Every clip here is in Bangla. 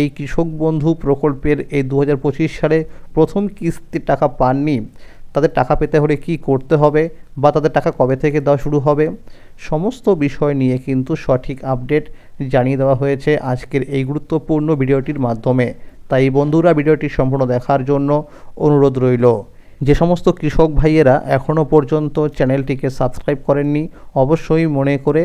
এই কৃষক বন্ধু প্রকল্পের এই দু হাজার পঁচিশ সালে প্রথম কিস্তির টাকা পাননি। তাদের টাকা পেতে হলে কি করতে হবে বা তাদের টাকা কবে থেকে দেওয়া শুরু হবে? সমস্ত বিষয় নিয়ে কিন্তু সঠিক আপডেট জানিয়ে দেওয়া হয়েছে আজকের এই গুরুত্বপূর্ণ ভিডিওটির মাধ্যমে। তাই বন্ধুরা, ভিডিওটি সম্পূর্ণ দেখার জন্য অনুরোধ রইল। যে সমস্ত কৃষক ভাইয়েরা এখনও পর্যন্ত চ্যানেলটিকে সাবস্ক্রাইব করেননি, অবশ্যই মনে করে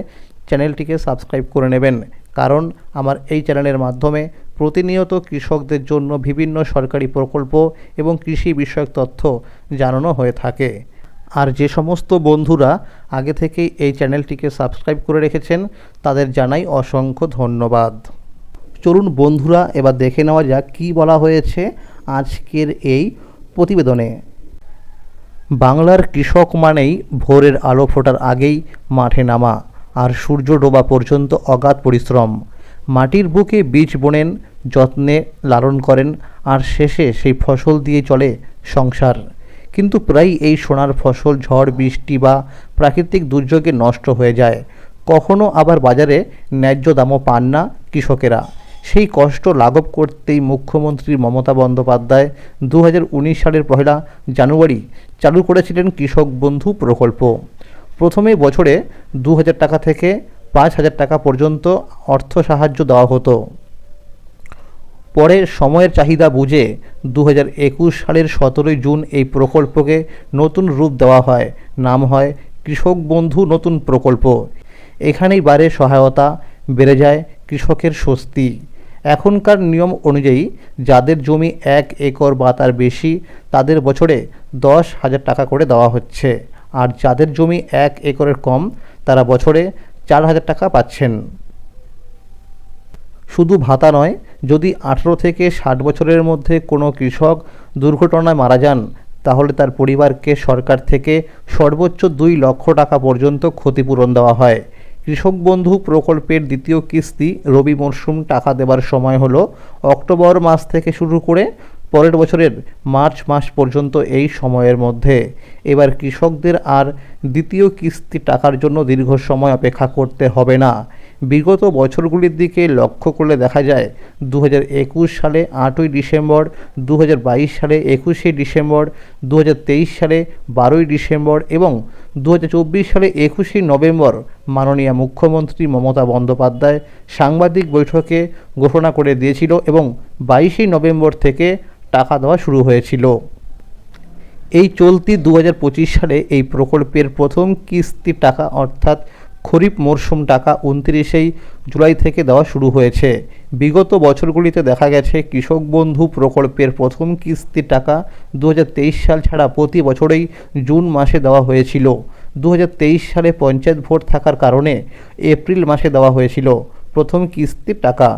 চ্যানেলটিকে সাবস্ক্রাইব করে নেবেন। কারণ আমার এই চ্যানেলের মাধ্যমে প্রতিনিয়ত কৃষকদের জন্য বিভিন্ন সরকারি প্রকল্প এবং কৃষি বিষয়ক তথ্য জানানো হয়ে থাকে। আর যে সমস্ত বন্ধুরা আগে থেকেই এই চ্যানেলটিকে সাবস্ক্রাইব করে রেখেছেন, তাদের জানাই অসংখ্য ধন্যবাদ। চলুন বন্ধুরা, এবার দেখে নেওয়া যাক কী বলা হয়েছে আজকের এই প্রতিবেদনে। বাংলার কৃষক মানেই ভোরের আলো ফোটার আগেই মাঠে নামা, আর সূর্য ডোবা পর্যন্ত অগাধ পরিশ্রম। মাটির বুকে বীজ বোনেন, যত্নে লালন করেন, আর শেষে সেই ফসল দিয়ে চলে সংসার। কিন্তু প্রায় এই সোনার ফসল, ঝড়, বৃষ্টি বা প্রাকৃতিক দুর্যোগে নষ্ট হয়ে যায়। কখনো আবার বাজারে ন্যায্য দামও পান না কৃষকেরা। সেই কষ্ট লাঘব করতেই মুখ্যমন্ত্রী মমতা বন্দ্যোপাধ্যায় দু হাজার উনিশ সালের পহেলা জানুয়ারি চালু করেছিলেন কৃষক বন্ধু প্রকল্প। প্রথমে বছরে দু হাজার টাকা থেকে পাঁচ হাজার টাকা পর্যন্ত অর্থ সাহায্য দেওয়া হতো। পরে সময়ের চাহিদা বুঝে দু হাজার একুশ সালের সতেরোই জুন এই প্রকল্পকে নতুন রূপ দেওয়া হয়। নাম হয় কৃষক বন্ধু নতুন প্রকল্প। এখানেই বারে সহায়তা, বেড়ে যায় কৃষকের স্বস্তি। এখনকার নিয়ম অনুযায়ী যাদের জমি এক একর বা তার বেশি, তাদের বছরে দশ হাজার টাকা করে দেওয়া হচ্ছে। আর যাদের জমি এক একরের কম, তারা বছরে চার হাজার টাকা পাচ্ছেন। শুধু ভাতা নয়, যদি আঠেরো থেকে ষাট বছরের মধ্যে কোনো কৃষক দুর্ঘটনায় মারা যান, তাহলে তার পরিবারকে সরকার থেকে সর্বোচ্চ দুই লক্ষ টাকা পর্যন্ত ক্ষতিপূরণ দেওয়া হয়। কৃষক বন্ধু প্রকল্পের দ্বিতীয় কিস্তি রবি মরশুম টাকা দেবার সময় হলো অক্টোবর মাস থেকে শুরু করে পরের বছরের মার্চ মাস পর্যন্ত এই সময়ের মধ্যে। এবার কৃষকদের আর দ্বিতীয় কিস্তি টাকার জন্য দীর্ঘ সময় অপেক্ষা করতে হবে না। বিগত বছরগুলির দিকে লক্ষ্য করলে দেখা যায় দু হাজার একুশ সালে আটই ডিসেম্বর দু হাজার বাইশ সালে একুশে ডিসেম্বর দু হাজার তেইশ সালে বারোই ডিসেম্বর এবং দু হাজার চব্বিশ সালে একুশে নভেম্বর মাননীয় মুখ্যমন্ত্রী মমতা বন্দ্যোপাধ্যায় সাংবাদিক বৈঠকে ঘোষণা করে দিয়েছিল এবং বাইশে নভেম্বর থেকে টাকা দেওয়া শুরু হয়েছিল। এই চলতি দু হাজার পঁচিশ সালে এই প্রকল্পের প্রথম কিস্তি টাকা অর্থাৎ খরিফ মরশুম টাকা উনত্রিশেই জুলাই থেকে দেওয়া শুরু হয়েছে। বিগত বছরগুলিতে দেখা গেছে, কৃষক বন্ধু প্রকল্পের প্রথম কিস্তি টাকা দু হাজার তেইশ সাল ছাড়া প্রতি বছরেই জুন মাসে দেওয়া হয়েছিল। দু হাজার তেইশ সালে পঞ্চায়েত ভোট থাকার কারণে এপ্রিল মাসে দেওয়া হয়েছিল প্রথম কিস্তির টাকা।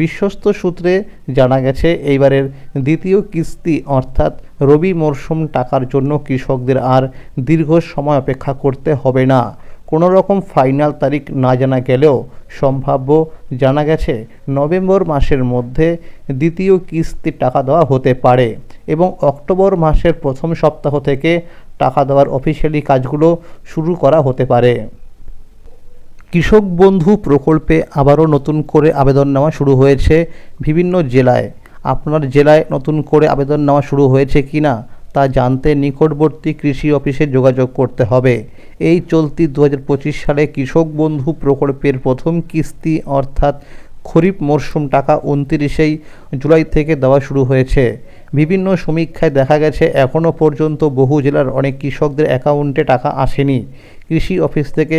বিশ্বস্ত সূত্রে জানা গেছে, এইবারের দ্বিতীয় কিস্তি অর্থাৎ রবি মরশুম টাকার জন্য কৃষকদের আর দীর্ঘ সময় অপেক্ষা করতে হবে না। কোনো রকম ফাইনাল তারিখ না জানা গেলেও সম্ভাব্য জানা গেছে, নভেম্বর মাসের মধ্যে দ্বিতীয় কিস্তির টাকা দেওয়া হতে পারে এবং অক্টোবর মাসের প্রথম সপ্তাহ থেকে টাকা দেওয়ার অফিসিয়ালি কাজগুলো শুরু করা হতে পারে। কৃষক বন্ধু প্রকল্পে আবারও নতুন করে আবেদন নেওয়া শুরু হয়েছে বিভিন্ন জেলায়। আপনার জেলায় নতুন করে আবেদন নেওয়া শুরু হয়েছে কি না তা জানতে নিকটবর্তী কৃষি অফিসে যোগাযোগ করতে হবে। এই চলতি দু হাজার পঁচিশ সালে কৃষক বন্ধু প্রকল্পের প্রথম কিস্তি অর্থাৎ খরিফ মরশুম টাকা উনতিরিশেই জুলাই থেকে দেওয়া শুরু হয়েছে। বিভিন্ন সমীক্ষায় দেখা গেছে এখনও পর্যন্ত বহু জেলার অনেক কৃষকদের অ্যাকাউন্টে টাকা আসেনি। কৃষি অফিস থেকে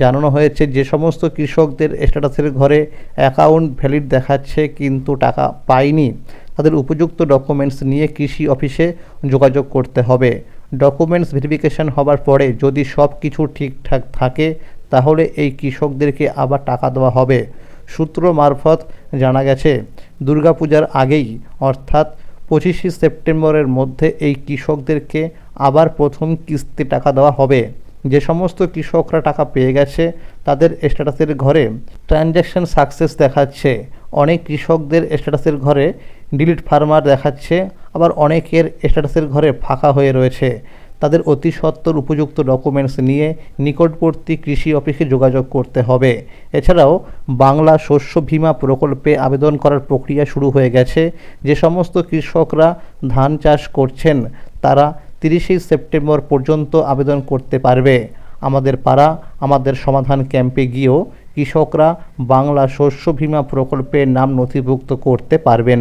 জানানো হয়েছে, যে সমস্ত কৃষকদের স্ট্যাটাসের ঘরে অ্যাকাউন্ট ভ্যালিড দেখাচ্ছে, কিন্তু টাকা পায়নি। তাদের উপযুক্ত ডকুমেন্টস নিয়ে কৃষি অফিসে যোগাযোগ করতে হবে। ডকুমেন্টস ভেরিফিকেশন হবার পরে যদি সব কিছু ঠিকঠাক থাকে, তাহলে এই কৃষকদেরকে আবার টাকা দেওয়া হবে। সূত্র মারফত জানা গেছে, দুর্গাপূজার আগেই, অর্থাৎ পঁচিশে সেপ্টেম্বরের মধ্যে এই কৃষকদেরকে আবার প্রথম কিস্তি টাকা দেওয়া হবে। যে সমস্ত কৃষকরা টাকা পেয়ে গেছে, তাদের স্ট্যাটাসের ঘরে ট্রানজ্যাকশন সাকসেস দেখাচ্ছে। অনেক কৃষকদের স্ট্যাটাসের ঘরে ডিলিট ফার্মার দেখাচ্ছে, আবার অনেকের স্ট্যাটাসের ঘরে ফাঁকা হয়ে রয়েছে। তাদের অতি সত্বর উপযুক্ত ডকুমেন্টস নিয়ে নিকটবর্তী কৃষি অফিসে যোগাযোগ করতে হবে। এছাড়াও বাংলা শস্য বীমা প্রকল্পে আবেদন করার প্রক্রিয়া শুরু হয়ে গেছে। যে সমস্ত কৃষকরা ধান চাষ করছেন, তারা তিরিশে সেপ্টেম্বর পর্যন্ত আবেদন করতে পারবে। আমাদের পাড়া, আমাদের সমাধান ক্যাম্পে গিয়েও কৃষকরা বাংলা শস্য বীমা প্রকল্পে নাম নথিভুক্ত করতে পারবেন।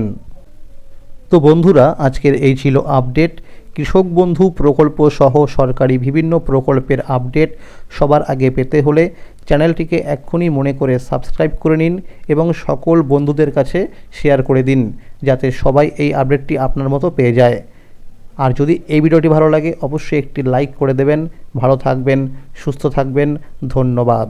তো বন্ধুরা, আজকের এই ছিল আপডেট কৃষক বন্ধু প্রকল্প সহ সরকারি বিভিন্ন প্রকল্পের আপডেট সবার আগে পেতে হলে চ্যানেলটিকে এক্ষুনি মনে করে সাবস্ক্রাইব করে নিন এবং সকল বন্ধুদের কাছে শেয়ার করে দিন, যাতে সবাই এই আপডেটটি আপনার মতো পেয়ে যায়। আর যদি এই ভিডিওটি ভালো লাগে, অবশ্যই একটি লাইক করে দেবেন। ভালো থাকবেন, সুস্থ থাকবেন। ধন্যবাদ।